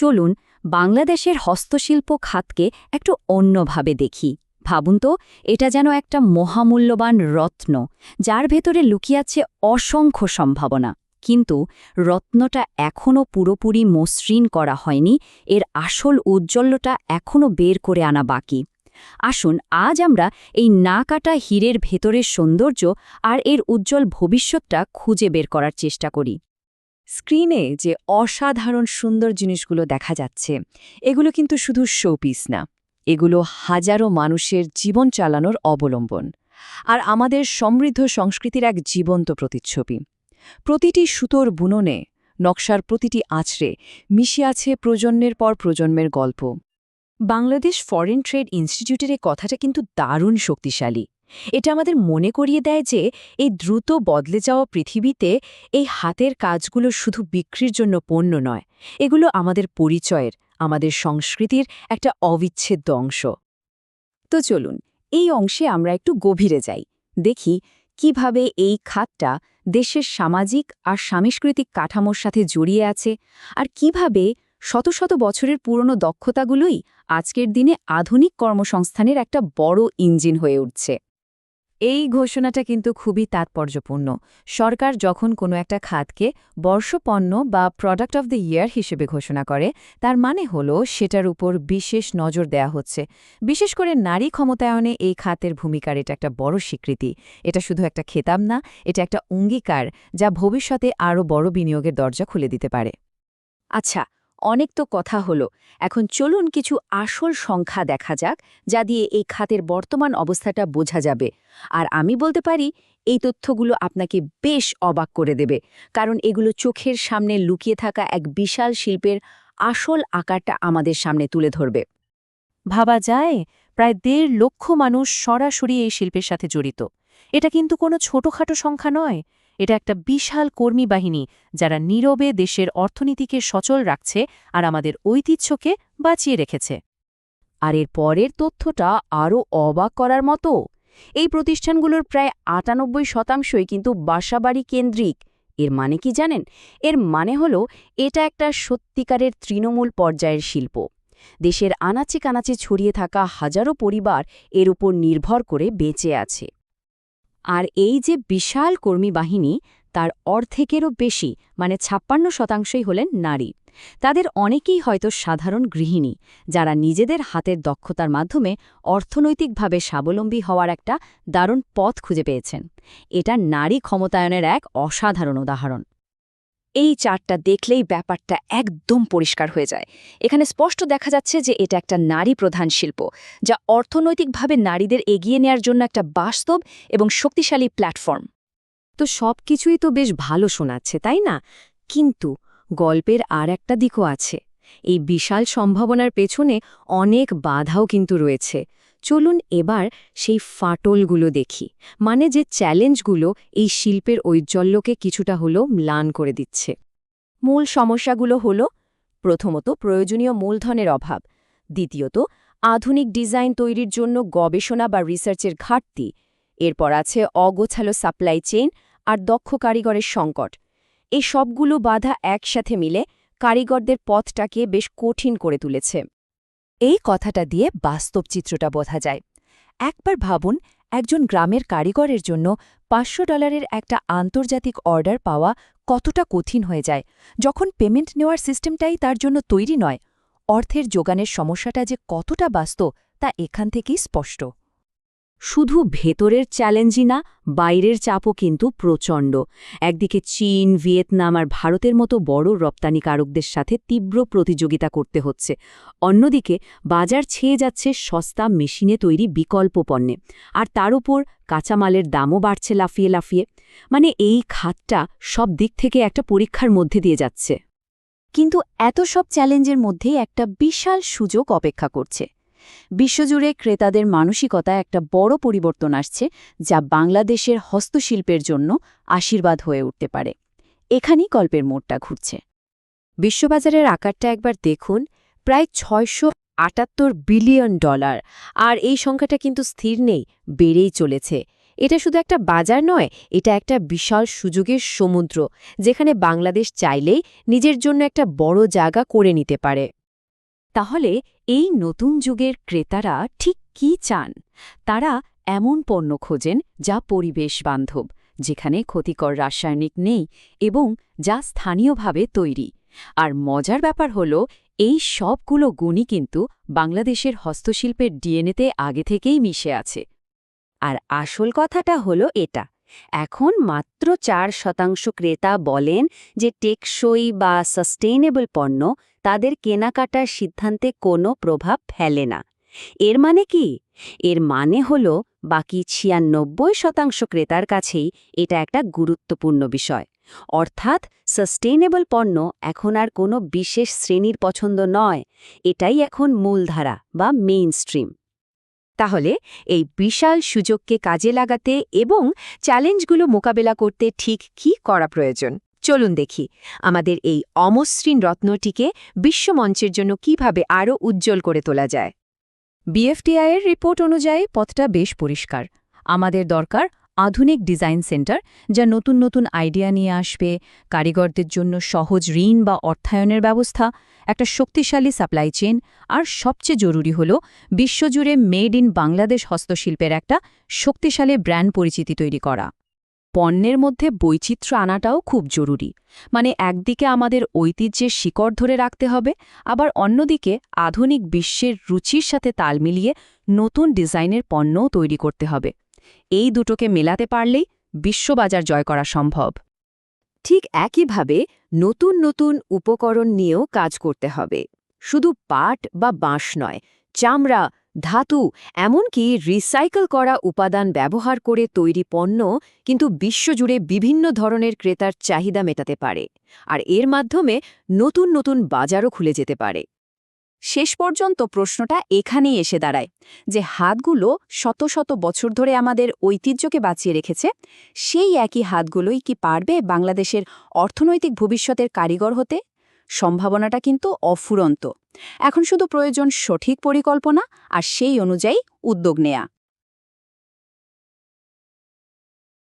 চলুন বাংলাদেশের হস্তশিল্প খাতকে একটু অন্যভাবে দেখি। ভাবুন তো, এটা যেন একটা মহামূল্যবান রত্ন, যার ভেতরে লুকিয়ে আছে অসংখ্য সম্ভাবনা। কিন্তু রত্নটা এখনও পুরোপুরি মসৃণ করা হয়নি, এর আসল উজ্জ্বল্যটা এখনও বের করে আনা বাকি। আসুন, আজ আমরা এই না কাটা হীরের ভেতরের সৌন্দর্য আর এর উজ্জ্বল ভবিষ্যৎটা খুঁজে বের করার চেষ্টা করি। স্ক্রিনে যে অসাধারণ সুন্দর জিনিসগুলো দেখা যাচ্ছে, এগুলো কিন্তু শুধু শোপিস না। এগুলো হাজারো মানুষের জীবন চালানোর অবলম্বন। আর আমাদের সমৃদ্ধ সংস্কৃতির এক জীবন্ত প্রতিচ্ছবি। প্রতিটি সুতোর বুননে, নকশার প্রতিটি আছড়ে মিশে আছে প্রজন্মের পর প্রজন্মের গল্প। বাংলাদেশ ফরেন ট্রেড ইনস্টিটিউটের এই কথাটা কিন্তু দারুণ শক্তিশালী। এটা আমাদের মনে করিয়ে দেয় যে এই দ্রুত বদলে যাওয়া পৃথিবীতে এই হাতের কাজগুলো শুধু বিক্রির জন্য পণ্য নয়, এগুলো আমাদের পরিচয়ের, আমাদের সংস্কৃতির একটা অবিচ্ছেদ্য অংশ। তো চলুন, এই অংশে আমরা একটু গভীরে যাই, দেখি কীভাবে এই খাতটা দেশের সামাজিক আর সাংস্কৃতিক কাঠামোর সাথে জড়িয়ে আছে আর কীভাবে শত শত বছরের পুরনো দক্ষতাগুলোই আজকের দিনে আধুনিক কর্মসংস্থানের একটা বড় ইঞ্জিন হয়ে উঠছে। এই ঘোষণাটা কিন্তু খুবই তাৎপর্যপূর্ণ। সরকার যখন কোনো একটা খাতকে বর্ষপণ্য বা প্রোডাক্ট অফ দ্য ইয়ার হিসেবে ঘোষণা করে, তার মানে হলো সেটার উপর বিশেষ নজর দেয়া হচ্ছে। বিশেষ করে নারী ক্ষমতায়নে এই খাতের ভূমিকার এটা একটা বড় স্বীকৃতি। এটা শুধু একটা খেতাব না, এটা একটা অঙ্গীকার যা ভবিষ্যতে আরও বড় বিনিয়োগের দরজা খুলে দিতে পারে। আচ্ছা অনেক তো কথা হলো। এখন চলুন কিছু আসল সংখ্যা দেখা যাক, যা দিয়ে এই খাতের বর্তমান অবস্থাটা বোঝা যাবে। আর আমি বলতে পারি, এই তথ্যগুলো আপনাকে বেশ অবাক করে দেবে, কারণ এগুলো চোখের সামনে লুকিয়ে থাকা এক বিশাল শিল্পের আসল আকারটা আমাদের সামনে তুলে ধরবে। ভাবা যায়, প্রায় দেড় লক্ষ মানুষ সরাসরি এই শিল্পের সাথে জড়িত। এটা কিন্তু কোনো ছোটখাটো সংখ্যা নয় এটা একটা বিশাল কর্মী বাহিনী যারা নীরবে দেশের অর্থনীতিকে সচল রাখছে আর আমাদের ঐতিহ্যকে বাঁচিয়ে রেখেছে। আর এর পরের তথ্যটা আরও অবাক করার মতো। এই প্রতিষ্ঠানগুলোর প্রায় আটানব্বই শতাংশই কিন্তু বাসাবাড়ি কেন্দ্রিক। এর মানে কি জানেন? এর মানে হল এটা একটা সত্যিকারের তৃণমূল পর্যায়ের শিল্প। দেশের আনাচে কানাচে ছড়িয়ে থাকা হাজারো পরিবার এর উপর নির্ভর করে বেঁচে আছে। আর এই যে বিশাল কর্মী বাহিনী, তার অর্ধেকেরও বেশি মানে ছাপ্পান্ন শতাংশই হলেন নারী। তাদের অনেকেই হয়তো সাধারণ গৃহিণী, যারা নিজেদের হাতের দক্ষতার মাধ্যমে অর্থনৈতিকভাবে স্বাবলম্বী হওয়ার একটা দারুণ পথ খুঁজে পেয়েছেন। এটা নারী ক্ষমতায়নের এক অসাধারণ উদাহরণ। এই চারটা দেখলেই ব্যাপারটা একদম পরিষ্কার হয়ে যায়। এখানে স্পষ্ট দেখা যাচ্ছে যে এটা একটা নারী প্রধান শিল্প, যা অর্থনৈতিকভাবে নারীদের এগিয়ে নেয়ার জন্য একটা বাস্তব এবং শক্তিশালী প্ল্যাটফর্ম। তো সব কিছুই তো বেশ ভালো শোনাচ্ছে, তাই না? কিন্তু গল্পের আর একটা দিকও আছে। এই বিশাল সম্ভাবনার পেছনে অনেক বাধাও কিন্তু রয়েছে। চলুন এবার সেই ফাটলগুলো দেখি। মানে যে চ্যালেঞ্জগুলো এই শিল্পের ঐজ্জ্বল্যকে কিছুটা হলেও ম্লান করে দিচ্ছে। মূল সমস্যাগুলো হল, প্রথমত প্রয়োজনীয় মূলধনের অভাব। দ্বিতীয়ত, আধুনিক ডিজাইন তৈরির জন্য গবেষণা বা রিসার্চের ঘাটতি। এরপর আছে অগোছালো সাপ্লাই চেইন আর দক্ষ কারিগরের সংকট। এই সবগুলো বাধা একসাথে মিলে কারিগরদের পথটাকে বেশ কঠিন করে তুলেছে। এই কথাটা দিয়ে বাস্তব চিত্রটা বোঝা যায়। একবার ভাবুন, একজন গ্রামের কারিগরের জন্য পাঁচশো ডলারের একটা আন্তর্জাতিক অর্ডার পাওয়া কতটা কঠিন হয়ে যায়। যখন পেমেন্ট নেওয়ার সিস্টেমটাই তার জন্য তৈরি নয়, অর্থের যোগানের সমস্যাটা যে কতটা বাস্তব তা এখান থেকেই স্পষ্ট। শুধু ভেতরের চ্যালেঞ্জই না, বাইরের চাপও কিন্তু প্রচণ্ড। একদিকে চীন, ভিয়েতনাম আর ভারতের মতো বড় রপ্তানিকারকদের সাথে তীব্র প্রতিযোগিতা করতে হচ্ছে। অন্যদিকে, বাজার ছেয়ে যাচ্ছে সস্তা মেশিনে তৈরি বিকল্প পণ্যে। আর তার উপর কাঁচামালের দামও বাড়ছে লাফিয়ে লাফিয়ে। মানে এই খাতটা সব দিক থেকে একটা পরীক্ষার মধ্যে দিয়ে যাচ্ছে। কিন্তু এত সব চ্যালেঞ্জের মধ্যেই একটা বিশাল সুযোগ অপেক্ষা করছে। বিশ্বজুড়ে ক্রেতাদের মানসিকতায় একটা বড় পরিবর্তন আসছে, যা বাংলাদেশের হস্তশিল্পের জন্য আশীর্বাদ হয়ে উঠতে পারে। এখানেই গল্পের মোড়টা ঘুরছে। বিশ্ববাজারের আকারটা একবার দেখুন, প্রায় ছয়শো আটাত্তর বিলিয়ন ডলার। আর এই সংখ্যাটা কিন্তু স্থির নেই, বেড়েই চলেছে। এটা শুধু একটা বাজার নয়, এটা একটা বিশাল সুযোগের সমুদ্র, যেখানে বাংলাদেশ চাইলেই নিজের জন্য একটা বড় জায়গা করে নিতে পারে। তাহলে এই নতুন যুগের ক্রেতারা ঠিক কি চান? তারা এমন পণ্য খোঁজেন যা পরিবেশ বান্ধব, যেখানে ক্ষতিকর রাসায়নিক নেই এবং যা স্থানীয়ভাবে তৈরি। আর মজার ব্যাপার হল, এই সবগুলো গুণই কিন্তু বাংলাদেশের হস্তশিল্পের ডিএনএতে আগে থেকেই মিশে আছে। আর আসল কথাটা হলো এটা, এখন মাত্র চার শতাংশ ক্রেতা বলেন যে টেকসই বা সাস্টেইনেবল পণ্য তাদের কেনাকাটার সিদ্ধান্তে কোনো প্রভাব ফেলে না। এর মানে কি? এর মানে হল বাকি ছিয়ানব্বই শতাংশ ক্রেতার কাছেই এটা একটা গুরুত্বপূর্ণ বিষয়। অর্থাৎ সাস্টেইনেবল পণ্য এখন আর কোনো বিশেষ শ্রেণির পছন্দ নয়, এটাই এখন মূলধারা বা মেইন স্ট্রিম তাহলে এই বিশাল সুযোগকে কাজে লাগাতে এবং চ্যালেঞ্জগুলো মোকাবেলা করতে ঠিক কি করা প্রয়োজন? চলুন দেখি আমাদের এই অমসৃণ রত্নটিকে বিশ্বমঞ্চের জন্য কীভাবে আরও উজ্জ্বল করে তোলা যায়। বিএফটিআইয়ের রিপোর্ট অনুযায়ী পথটা বেশ পরিষ্কার। আমাদের দরকার আধুনিক ডিজাইন সেন্টার যা নতুন নতুন আইডিয়া নিয়ে আসবে, কারিগরদের জন্য সহজ ঋণ বা অর্থায়নের ব্যবস্থা, একটা শক্তিশালী সাপ্লাই চেন আর সবচেয়ে জরুরি হল বিশ্বজুড়ে মেড ইন বাংলাদেশ হস্তশিল্পের একটা শক্তিশালী ব্র্যান্ড পরিচিতি তৈরি করা। পণ্যের মধ্যে বৈচিত্র্য আনাটাও খুব জরুরি। মানে একদিকে আমাদের ঐতিহ্যের শিকড় ধরে রাখতে হবে, আবার অন্যদিকে আধুনিক বিশ্বের রুচির সাথে তাল মিলিয়ে নতুন ডিজাইনের পণ্যও তৈরি করতে হবে। এই দুটোকে মেলাতে পারলেই বিশ্ববাজার জয় করা সম্ভব। ঠিক একইভাবে নতুন নতুন উপকরণ নিয়েও কাজ করতে হবে। শুধু পাট বা বাঁশ নয়, চামড়া ধাতু, এমনকি রিসাইকেল করা উপাদান ব্যবহার করে তৈরি পণ্য কিন্তু বিশ্বজুড়ে বিভিন্ন ধরনের ক্রেতার চাহিদা মেটাতে পারে, আর এর মাধ্যমে নতুন নতুন বাজারও খুলে যেতে পারে। শেষ পর্যন্ত প্রশ্নটা এখানেই এসে দাঁড়ায়, যে হাতগুলো শত শত বছর ধরে আমাদের ঐতিহ্যকে বাঁচিয়ে রেখেছে, সেই একই হাতগুলোই কি পারবে বাংলাদেশের অর্থনৈতিক ভবিষ্যতের কারিগর হতে? সম্ভাবনাটা কিন্তু অফুরন্ত। এখন শুধু প্রয়োজন সঠিক পরিকল্পনা আর সেই অনুযায়ী উদ্যোগ নেয়া।